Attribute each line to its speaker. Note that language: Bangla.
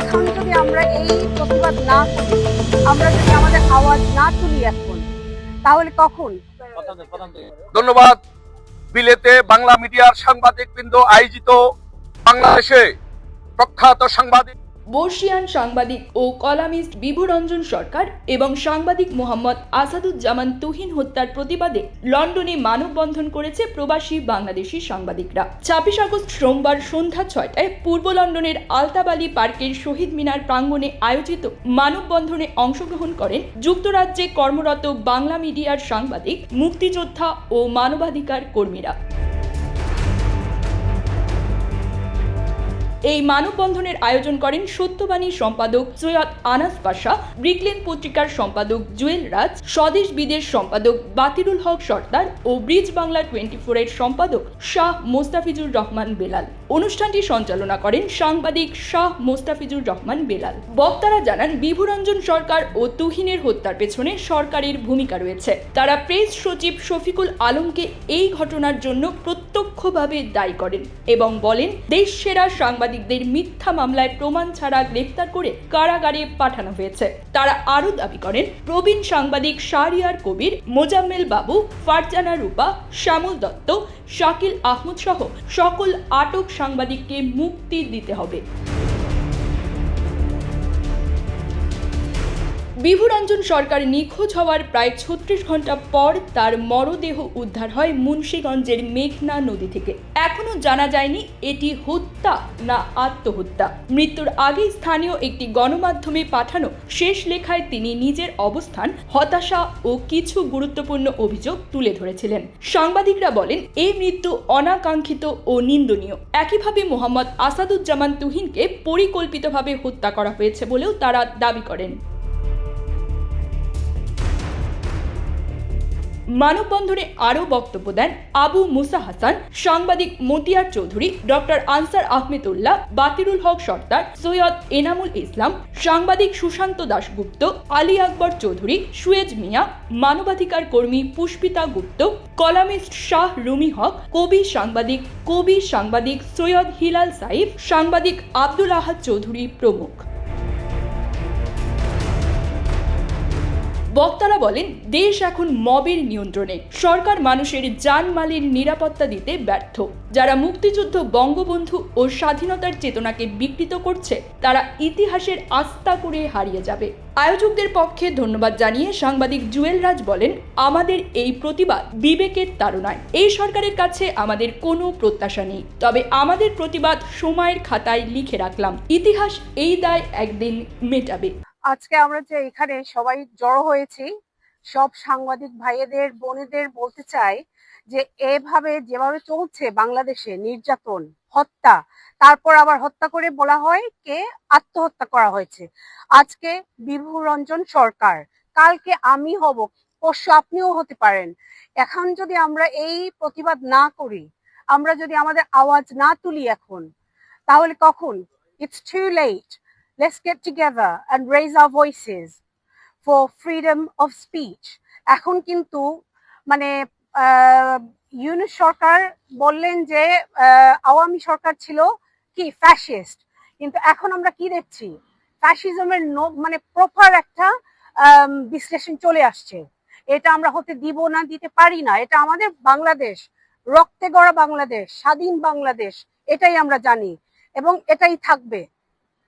Speaker 1: এখন যদি আমরা এই প্রতিবাদ না করি, আমরা যদি আমাদের আওয়াজ না তুলি এখন তাহলে কখন?
Speaker 2: ধন্যবাদ। বিলেতে বাংলা মিডিয়ার সাংবাদিক বৃন্দ আয়োজিত বাংলাদেশে প্রখ্যাত সাংবাদিক
Speaker 3: বর্ষিয়ান সাংবাদিক ও কলামিস্ট বিভুরঞ্জন সরকার এবং সাংবাদিক মোহাম্মদ আসাদুজ্জামান তুহিন হত্যার প্রতিবাদে লন্ডনে মানববন্ধন করেছে প্রবাসী বাংলাদেশি সাংবাদিকরা। ছাব্বিশ আগস্ট সোমবার সন্ধ্যা ছয়টায় পূর্ব লন্ডনের আলতাবালি পার্কের শহীদ মিনার প্রাঙ্গণে আয়োজিত মানববন্ধনে অংশগ্রহণ করেন যুক্তরাজ্যে কর্মরত বাংলা মিডিয়ার সাংবাদিক, মুক্তিযোদ্ধা ও মানবাধিকার কর্মীরা। এই মানববন্ধনের আয়োজন করেন সত্যবাণী সম্পাদক সৈয়দ আনাস পাশা, ব্রিকলেন পত্রিকার সম্পাদক জুয়েল রাজ, স্বদেশ বিদেশ সম্পাদক বাতিরুল হক সর্দার ও ব্রিজ বাংলা টোয়েন্টি ফোরের সম্পাদক শাহ মোস্তাফিজুর রহমান বেলাল। অনুষ্ঠানটি সঞ্চালনা করেন সাংবাদিক শাহ মোস্তাফিজুর রহমান বেলাল। বক্তারা জানান, বিভুরঞ্জন সরকার ও তুহিনের হত্যার পেছনে সরকারের ভূমিকা রয়েছে। তারা প্রেস সচিব শফিকুল আলমকে এই ঘটনার জন্য প্রত্যক্ষভাবে দায়ী করেন এবং বলেন দেশ সেরা সাংবাদিকদের মিথ্যা মামলায় প্রমাণ ছাড়া গ্রেফতার করে কারাগারে পাঠানো হয়েছে। তারা আরও দাবি করেন, প্রবীণ সাংবাদিক শাহরিয়ার কবির, মোজাম্মেল বাবু, ফারজানা রূপা, শ্যামল দত্ত, শাকিল আহমদ সহ সকল আটক সাংবাদিককে মুক্তি দিতে হবে। বিভুরঞ্জন সরকার নিখোঁজ হওয়ার প্রায় ছত্রিশ ঘণ্টা পর তার মরদেহ উদ্ধার হয় মুন্সীগঞ্জের মেঘনা নদী থেকে। এখনও জানা যায়নি এটি হত্যা না আত্মহত্যা। মৃত্যুর আগে স্থানীয় একটি গণমাধ্যমে পাঠানো শেষ লেখায় তিনি নিজের অবস্থান, হতাশা ও কিছু গুরুত্বপূর্ণ অভিযোগ তুলে ধরেছিলেন। সাংবাদিকরা বলেন, এই মৃত্যু অনাকাঙ্ক্ষিত ও নিন্দনীয়। একইভাবে মোহাম্মদ আসাদুজ্জামান তুহিনকে পরিকল্পিতভাবে হত্যা করা হয়েছে বলেও তারা দাবি করেন। মানববন্ধনে আরও বক্তব্য দেন আবু মুসা হাসান, সাংবাদিক মতিয়ার চৌধুরী, ডক্টর আনসার আহমেদুল্লাহ, বাতিরুল হক সর্দার, সৈয়দ এনামুল ইসলাম, সাংবাদিক সুশান্ত দাশগুপ্ত, আলী আকবর চৌধুরী, সুয়েজ মিয়া, মানবাধিকার কর্মী পুষ্পিতা গুপ্ত, কলামিস্ট শাহ রুমি হক, কবি সাংবাদিক কবি সাংবাদিক সৈয়দ হিলাল সাইফ, সাংবাদিক আব্দুল আহাদ চৌধুরী প্রমুখ। বক্তারা বলেন, দেশ এখন মবের নিয়ন্ত্রণে। সরকার মানুষের জানমালের নিরাপত্তা দিতে ব্যর্থ। যারা মুক্তিযুদ্ধ বঙ্গবন্ধু ও স্বাধীনতার চেতনাকে বিকৃত করছে, তারা ইতিহাসের আস্থা করে হারিয়ে যাবে। আয়োজকদের পক্ষে ধন্যবাদ জানিয়ে সাংবাদিক জুয়েল রাজ বলেন, আমাদের এই প্রতিবাদ বিবেকের তাড়নায়। এই সরকারের কাছে আমাদের কোনো প্রত্যাশা নেই। তবে আমাদের প্রতিবাদ সময়ের খাতায় লিখে রাখলাম, ইতিহাস এই দায় একদিন মেটাবে।
Speaker 1: আজকে আমরা যে এখানে সবাই জড়ো হয়েছি, সব সাংবাদিক ভাইয়েদের, বোনেদের বলতে চাই যে এভাবে যেভাবে চলছে বাংলাদেশে নির্যাতন, হত্যা, তারপর আবার হত্যা করে বলা হয় কে আত্মহত্যা করা হয়েছে। আজকে বিভুরঞ্জন সরকার, কালকে আমি হব, পরশু আপনিও হতে পারেন। এখন যদি আমরা এই প্রতিবাদ না করি, আমরা যদি আমাদের আওয়াজ না তুলি এখন, তাহলে কখন? It's too late let's get together and raise our voices for freedom of speech. এখন কিন্তু মানে ইউনিট সরকার বললেন যে আওয়ামী সরকার ছিল কি ফ্যাসিস্ট কিন্তু এখন আমরা কি দেখছি? ফ্যাসিজমের মানে প্রপার একটা বিশ্লেষণ চলে আসছে। এটা আমরা হতে দিব না, দিতে পারি না। এটা আমাদের বাংলাদেশ, রক্তে গড়া বাংলাদেশ, স্বাধীন বাংলাদেশ, এটাই আমরা জানি। এবং এটাই থাকবে।